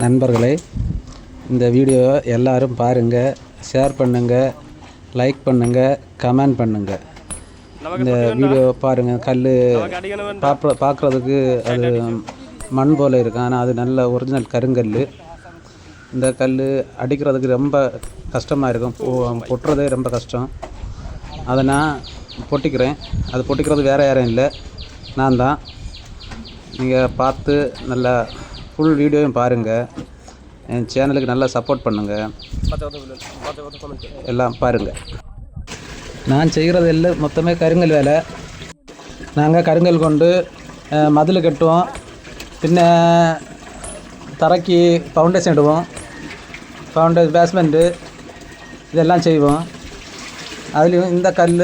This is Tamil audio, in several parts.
நண்பர்களே இந்த வீடியோவை எல்லாரும் பாருங்கள் ஷேர் பண்ணுங்கள் லைக் பண்ணுங்கள் கமெண்ட் பண்ணுங்கள் இந்த வீடியோ பாருங்கள் கல் பார்ப்ப பார்க்குறதுக்கு அது மண் போல் இருக்கும் ஆனால் அது நல்ல ஒரிஜினல் கருங்கல் இந்த கல் அடிக்கிறதுக்கு ரொம்ப கஷ்டமாக இருக்கும். பொட்டுறதே ரொம்ப கஷ்டம். அதை நான் பொட்டிக்கிறேன். அது பொட்டிக்கிறது வேறு யாரும் இல்லை. நான் தான். நீங்கள் பார்த்து நல்லா ஃபுல் வீடியோவும் பாருங்கள் என் சேனலுக்கு நல்லா சப்போர்ட் பண்ணுங்கள் எல்லாம் பாருங்கள் நான் செய்கிறது எல்லாம் மொத்தமே கருங்கல் வேலை. நாங்கள் கருங்கல் கொண்டு மதில் கட்டுவோம். பின்ன தரைக்கு ஃபவுண்டேஷன் இடுவோம். ஃபவுண்டேஷன் பேஸ்மெண்ட்டு இதெல்லாம் செய்வோம். அதுலேயும் இந்த கல்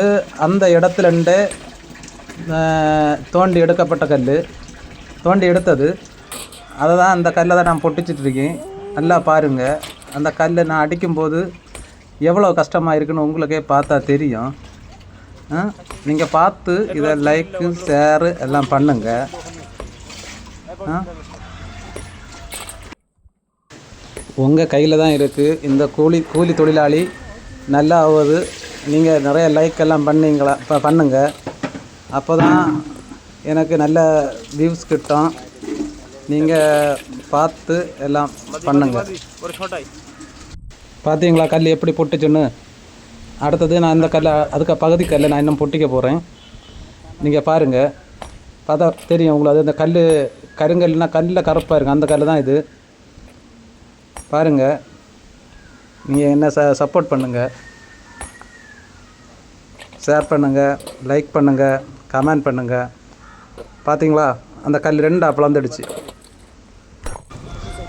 அந்த இடத்துலண்டு தோண்டி எடுக்கப்பட்ட கல் தோண்டி எடுத்தது. அதை தான் அந்த கல்லை தான் நான் பொட்டிச்சிட்டு இருக்கேன் நல்லா பாருங்கள் அந்த கல்லை நான் அடிக்கும்போது எவ்வளோ கஷ்டமாக இருக்குன்னு உங்களுக்கே பார்த்தா தெரியும். நீங்கள் பார்த்து இதை லைக்கு ஷேரு எல்லாம் பண்ணுங்கள் உங்கள் கையில் தான் இருக்குது இந்த கூலி கூலி தொழிலாளி நல்லா ஆகுது. நீங்கள் நிறைய லைக் எல்லாம் பண்ணீங்களா? இப்போ பண்ணுங்கள் அப்போ தான் எனக்கு நல்ல வியூஸ் கிட்டும். நீங்கள் பார்த்து எல்லாம் பண்ணுங்க. பார்த்தீங்களா கல் எப்படி பொட்டுச்சுன்னு? அடுத்தது நான் இந்த கல்லை அதுக்கு பகுதி கல்லை நான் இன்னும் பொட்டிக்க போகிறேன் நீங்கள் பாருங்கள் பார்த்தா தெரியும் உங்களுக்கு அது இந்த கல் கருங்கல்னா கல்லில் கருப்பாக இருக்கும். அந்த கல் தான் இது. பாருங்கள் நீங்கள் என்ன ச சப்போர்ட் பண்ணுங்கள் ஷேர் பண்ணுங்கள் லைக் பண்ணுங்கள் கமெண்ட் பண்ணுங்கள் பார்த்தீங்களா அந்த கல் ரெண்டா பிளந்துடுச்சு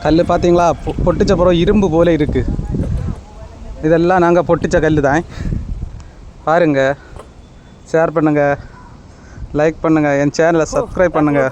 கல் பார்த்தீங்களா? பொ- பொட்டிச்ச பிறகு இரும்பு போல இருக்குது இதெல்லாம் நாங்கள் பொட்டிச்ச கல் தான். பாருங்கள் ஷேர் பண்ணுங்கள் லைக் பண்ணுங்கள் என் சேனலை சப்ஸ்கிரைப் பண்ணுங்கள்